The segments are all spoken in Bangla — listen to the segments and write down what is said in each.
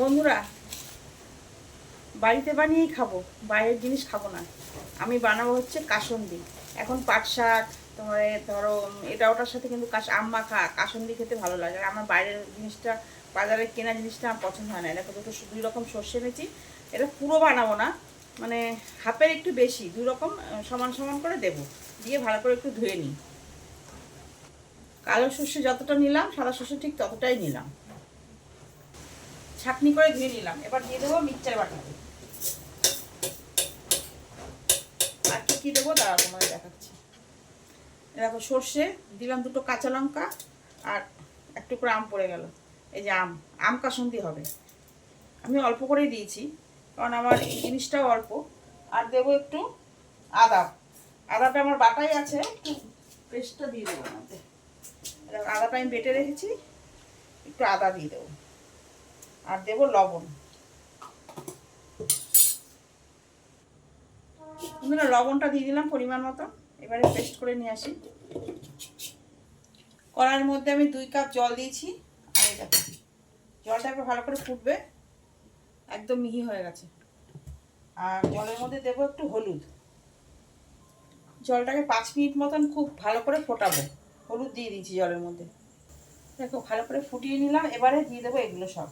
বন্ধুরা, বাড়িতে বানিয়েই খাব, বাইরের জিনিস খাব না। আমি বানাবো হচ্ছে কাসন্দি। এখন পাট শাক, তোমার ধরো, এটা ওটার সাথে কিন্তু কাশ আম মাখা, কাসন্দি খেতে ভালো লাগে। আর আমার বাইরের জিনিসটা, বাজারে কেনা জিনিসটা আমার পছন্দ হয় না। এটা দুটো দুই রকম সর্ষে এনেছি। এটা পুরো বানাবো না মানে হাফের একটু বেশি, দুই রকম সমান সমান করে দেবো। দিয়ে ভালো করে একটু ধুয়ে নিই। কালো সর্ষে যতটা নিলাম, সাদা সর্ষে ঠিক ততটাই নিলাম। ছাকনি করে ধুয়ে নিলাম। এবার দিয়ে দেবো মিক্সচার বাটাতে আর কি কি দেবো? দাঁড়া তোমাদের দেখাচ্ছি। দেখো, সর্ষে, দিলাম দুটো কাঁচা লঙ্কা আর একটু করে আম পড়ে গেল। এই যে আম আম কাসন্দি হবে। আমি অল্প করেই দিয়েছি, কারণ আমার এই জিনিসটাও অল্প। আর দেবো একটু আদা। আদাটা আমার বাটাই আছে, একটু পেস্টটা দিয়ে দেবো মধ্যে। আদাটা আমি বেটে রেখেছি, একটু আদা দিয়ে দেবো। আর দেবো লবণ। বন্ধুরা, লবণটা দিয়ে দিলাম পরিমাণ মতো। এবারে পেস্ট করে নিয়ে আসি। কড়াইয়ের মধ্যে আমি দুই কাপ জল দিয়েছি। আর দেখো, জলটা একবার ভালো করে ফুটবে। একদম মিহি হয়ে গেছে। আর জলের মধ্যে দেবো একটু হলুদ। জলটাকে পাঁচ মিনিট মতন খুব ভালো করে ফোটাবো। হলুদ দিয়ে দিয়েছি জলের মধ্যে। দেখো, ভালো করে ফুটিয়ে নিলাম। এবারে দিয়ে দেবো এগুলো সব।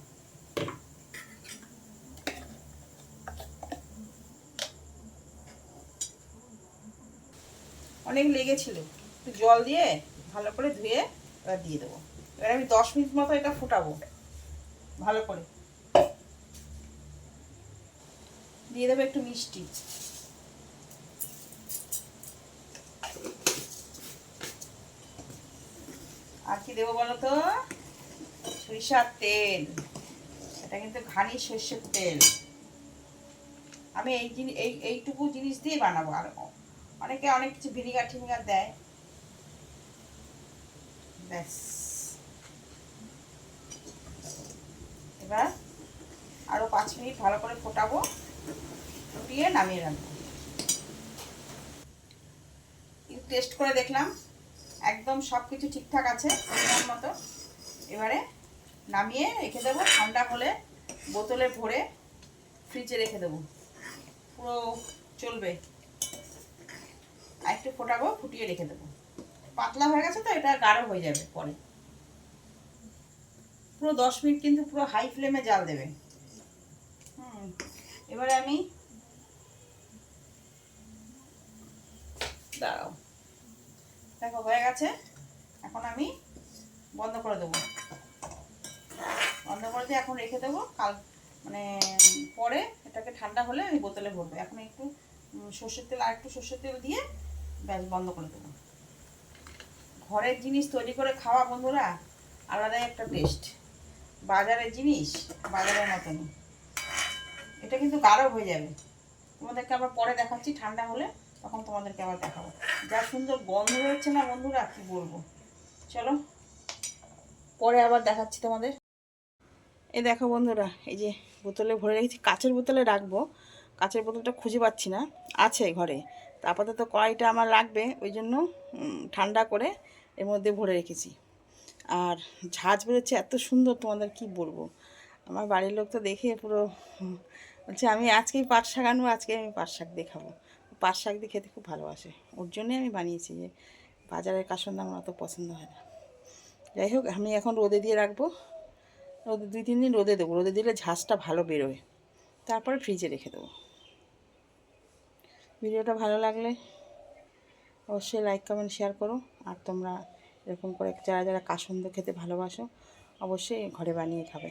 অনেক লেগেছিল। একটু জল দিয়ে ভালো করে ধুয়ে এবার দিয়ে দেবো। এবার আমি দশ মিনিট মতো এটা ফুটাবো। ভালো করে। দিয়ে দেবো একটু মিষ্টি। আর কি দেবো বলো তো? সরিষার তেল। এটা কিন্তু ঘানি সর্ষের তেল। আমি এই জিনিস এই, এইটুকু জিনিস দিয়ে বানাবো। আর অনেকে অনেক কিছু ভিনিগার টিনিগার দেয়। ব্যাস। এবার আরও পাঁচ মিনিট ভালো করে ফোটাবো, ফুটিয়ে নামিয়ে রাখব টেস্ট করে দেখলাম, একদম সব কিছু ঠিকঠাক আছে মতো। এবারে নামিয়ে রেখে দেবো, ঠান্ডা হলে বোতলে ভরে ফ্রিজে রেখে দেবো। পুরো চলবে। আর একটু ফোটাবো, ফুটিয়ে রেখে দেবো। পাতলা হয়ে গেছে তো, এটা গাঢ় হয়ে যাবে পরে। পুরো দশ মিনিট কিন্তু পুরো হাই ফ্লেমে জাল দেবে। হুম, এবারে আমি দাঁড়াও। দেখো, হয়ে গেছে। এখন আমি বন্ধ করে দেবো। বন্ধ করে দিয়ে এখন রেখে দেবো। কাল মানে পরে এটাকে ঠান্ডা হলে আমি বোতলে ভরবো। এখন একটু সর্ষের তেল আর একটু সর্ষের তেল দিয়ে ব্যাস বন্ধ করে দেবো। ঘরের জিনিস তৈরি করে খাওয়া বন্ধুরা, আলাদাই একটা টেস্ট বাজারের জিনিস বাজারের মতনই। এটা কিন্তু গাঢ় হয়ে যাবে। তোমাদেরকে আবার পরে দেখাচ্ছি, ঠান্ডা হলে তখন তোমাদেরকে আবার দেখাবো। যা সুন্দর গন্ধ হয়েছে না বন্ধুরা, কি বলব? চলো, পরে আবার দেখাচ্ছি তোমাদের। এই দেখো বন্ধুরা, এই যে বোতলে ভরে রেখেছি, কাচের বোতলে রাখব। কাচের বোতলটা খুঁজে পাচ্ছি না, আছে ঘরে। আপাতত কড়াইটা আমার লাগবে, ওই জন্য ঠান্ডা করে এর মধ্যে ভরে রেখেছি। আর ঝাঁজ বেরোচ্ছে, এত সুন্দর তোমাদের কি বলব? আমার বাড়ির লোক তো দেখে পুরো, বলছে, আমি আজকেই পাট শাক আনব, আজকে আমি পাট শাক দিয়ে খাব পাট শাক দিয়ে খেতে খুব ভালোবাসে। ওর জন্যই আমি বানিয়েছি যে, বাজারের কাসন্দ আমার অত পছন্দ হয় না। যাই হোক, আমি এখন রোদে দিয়ে রাখব। রোদে, দুই, তিন দিন রোদে দেবো। রোদে দিলে ঝাঁজটা ভালো বেরোয়। তারপরে ফ্রিজে রেখে দেবো। ভিডিওটা ভালো লাগলে অবশ্যই লাইক কমেন্ট শেয়ার করো। আর তোমরা এরকম করে যারা যারা কাসন্দ খেতে ভালোবাসো, অবশ্যই ঘরে বানিয়ে খাবে।